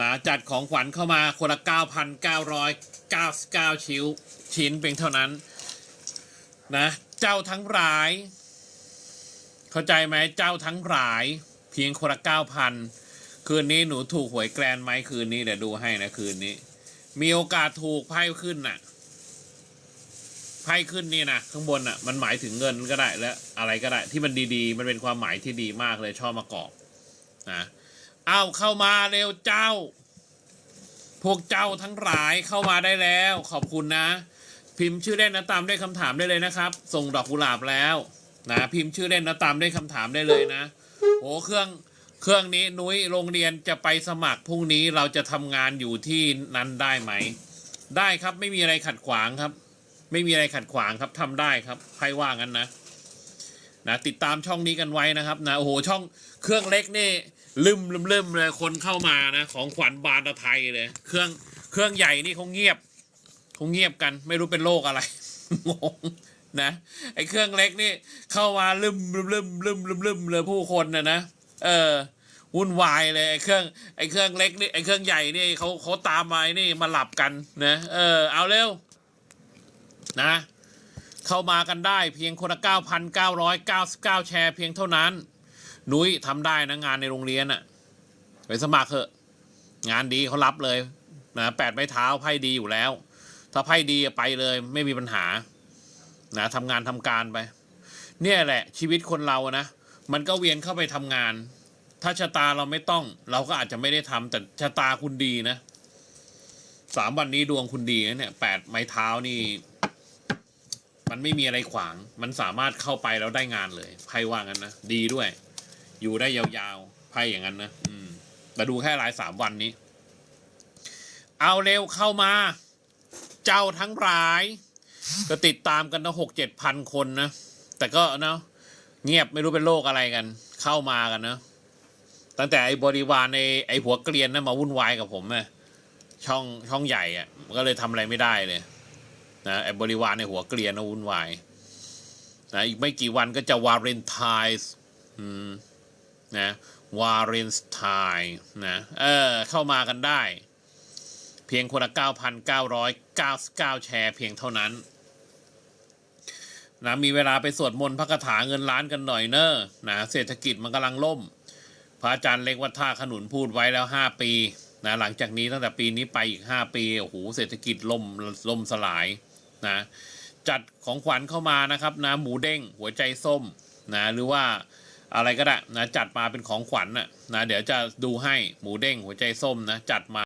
นะจัดของขวัญเข้ามาคนละ 9,999 ชิ้ว ชิ้นเพียงเท่านั้น นะ เจ้าทั้งหลาย เข้าใจไหมเจ้าทั้งหลาย เพียงคนละ 9,000 คืนนี้หนูถูกหวยแกรนไหมคืนนี้เดี๋ยวดูให้นะคืนนี้ มีโอกาสถูกไพ่ขึ้นน่ะไพ่ขึ้นนี่นะข้างบนน่ะมันหมายถึงเงินก็ได้และอะไรก็ได้ที่มันดีๆ มันเป็นความหมายที่ดีมากเลยชอบมากอกนะ เอาเข้ามาเร็วเจ้า พวกเจ้าทั้งหลายเข้ามาได้แล้ว ขอบคุณนะ พิมพ์ชื่อเล่นนะตามด้วยคำถามได้เลยนะครับ ส่งดอกกุหลาบแล้วนะพิมพ์ชื่อเล่นนะตามด้วยคำถามได้เลยนะโอ้เครื่องเครื่องนี้นุ้ยโรงเรียนจะไปสมัครพรุ่งนี้เราจะทำงานอยู่ที่นั้นได้ไหม ได้ครับไม่มีอะไรขัดขวางครับ ไม่มีอะไรขัดขวางครับทำได้ครับใครว่างั้นนะ นะติดตามช่องนี้กันไว้นะครับนะโอ้โหช่องเครื่องเล็กนี่ลืมลืมลืมเลยคนเข้ามานะของขวัญบานตะไทยเลย เครื่องเครื่องใหญ่นี่เขาเงียบเขาเงียบกันไม่รู้เป็นโรคอะไรงงนะไอ้เครื่องเล็กนี่เข้ามาลืมลืมลืมลืมลืมลืมเลยผู้คนนะนะเออวุ่นวายเลยไอ้เครื่องไอ้เครื่องเล็กนี่ไอ้เครื่องใหญ่นี่เขาเขาตามมานี่มาหลับกันนะเออเอาเร็วนะ เข้ามากันได้เพียงคนละ 9,999 แชร์เพียงเท่านั้น นุ้ยทำได้นะงานในโรงเรียนอะไปสมัครเถอะ งานดีเขารับเลยนะแปดไม้เท้าไพ่ดีอยู่แล้ว ถ้าไพ่ดีไปเลยไม่มีปัญหา นะทำงานทำการไป เนี่ยแหละ ชีวิตคนเรานะมันก็เวียนเข้าไปทำงาน ถ้าชะตาเราไม่ต้อง เราก็อาจจะไม่ได้ทำแต่ชะตาคุณดีนะสามวันนี้ดวงคุณดีนะเนี่ยแปดไม้เท้านี่ มันไม่มีอะไรขวาง มันสามารถเข้าไปแล้วได้งานเลยไพ่ว่างั้นนะ ดีด้วย อยู่ได้ยาวๆไพ่อย่างนั้นนะ อืมแต่ดูแค่รายสามวันนี้ เอาเร็วเข้ามา เจ้าทั้งหลาย ก็ติดตามกันนะหกเจ็ดพันคนนะ แต่ก็เนาะเงียบไม่รู้เป็นโรคอะไรกัน เข้ามากันนะ ตั้งแต่ไอ้บริวารในไอ้หัวเกรียนนะมาวุ่นวายกับผมอะช่องช่องใหญ่อะก็เลยทำอะไรไม่ได้เลย นะไอ้บริวารในหัวเกลียนะวุ่นวายนะอีกไม่กี่วันก็จะวาเลนไทน์นะวาเลนไทน์นะเออเข้ามากันได้ เพียงคนละ 9,999 แชร์เพียงเท่านั้นนะมีเวลาไปสวดมนต์พระคาถาเงินล้านกันหน่อยเนอะนะเศรษฐกิจมันกำลังล่ม พระอาจารย์เล็กวัดท่าขนุนพูดไว้แล้ว 5 ปีนะหลังจากนี้ตั้งแต่ปีนี้ไปอีก 5 ปีโอ้โหเศรษฐกิจล่มล่มสลาย นะจัดของขวัญเข้ามานะครับนะหมูเด้งหัวใจส้มนะหรือว่าอะไรก็ได้นะจัดมาเป็นของขวัญน่ะนะเดี๋ยวจะดูให้หมูเด้งหัวใจส้มนะจัดมา